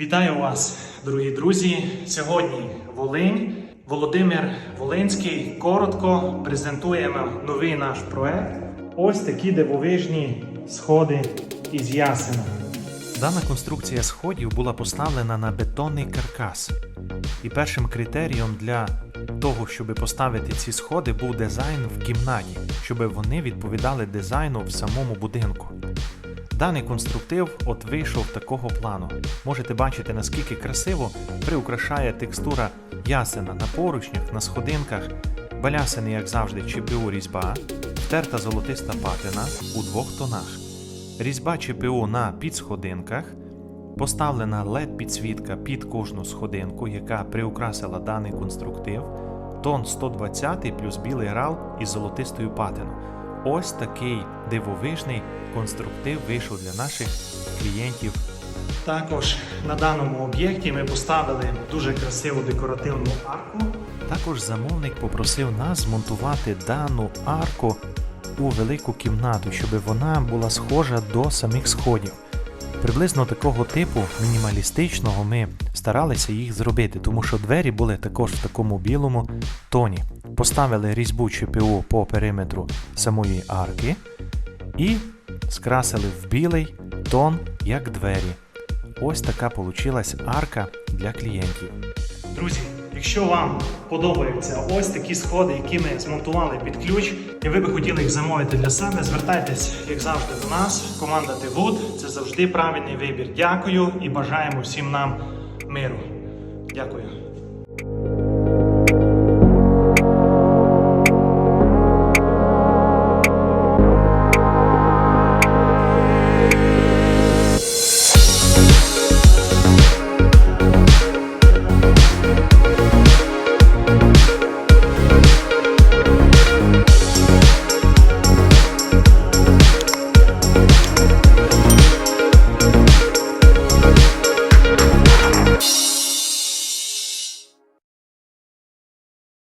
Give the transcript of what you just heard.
Вітаю вас, дорогі друзі. Сьогодні Волинь. Володимир Волинський коротко презентуємо новий наш проект. Ось такі дивовижні сходи із ясена. Дана конструкція сходів була поставлена на бетонний каркас. І першим критерієм для того, щоб поставити ці сходи, був дизайн в кімнаті, щоб вони відповідали дизайну в самому будинку. Даний конструктив от вийшов такого плану. Можете бачити, наскільки красиво приукрашає текстура ясена на поручнях, на сходинках, балясини, як завжди, ЧПУ різьба, втерта золотиста патина у двох тонах. Різьба ЧПУ на підсходинках, поставлена led підсвітка під кожну сходинку, яка приукрасила даний конструктив, тон 120 плюс білий рал із золотистою патиною. Ось такий дивовижний конструктив вийшов для наших клієнтів. Також на даному об'єкті ми поставили дуже красиву декоративну арку. Також замовник попросив нас змонтувати дану арку у велику кімнату, щоб вона була схожа до самих сходів. Приблизно такого типу мінімалістичного ми старалися їх зробити, тому що двері були також в такому білому тоні. Поставили різьбу ЧПУ по периметру самої арки і скрасили в білий тон, як двері. Ось така получилась арка для клієнтів. Друзі, якщо вам подобаються ось такі сходи, які ми змонтували під ключ, і ви би хотіли їх замовити для себе, звертайтесь, як завжди, до нас. Команда Тивуд. Це завжди правильний вибір. Дякую і бажаємо всім нам миру. Дякую.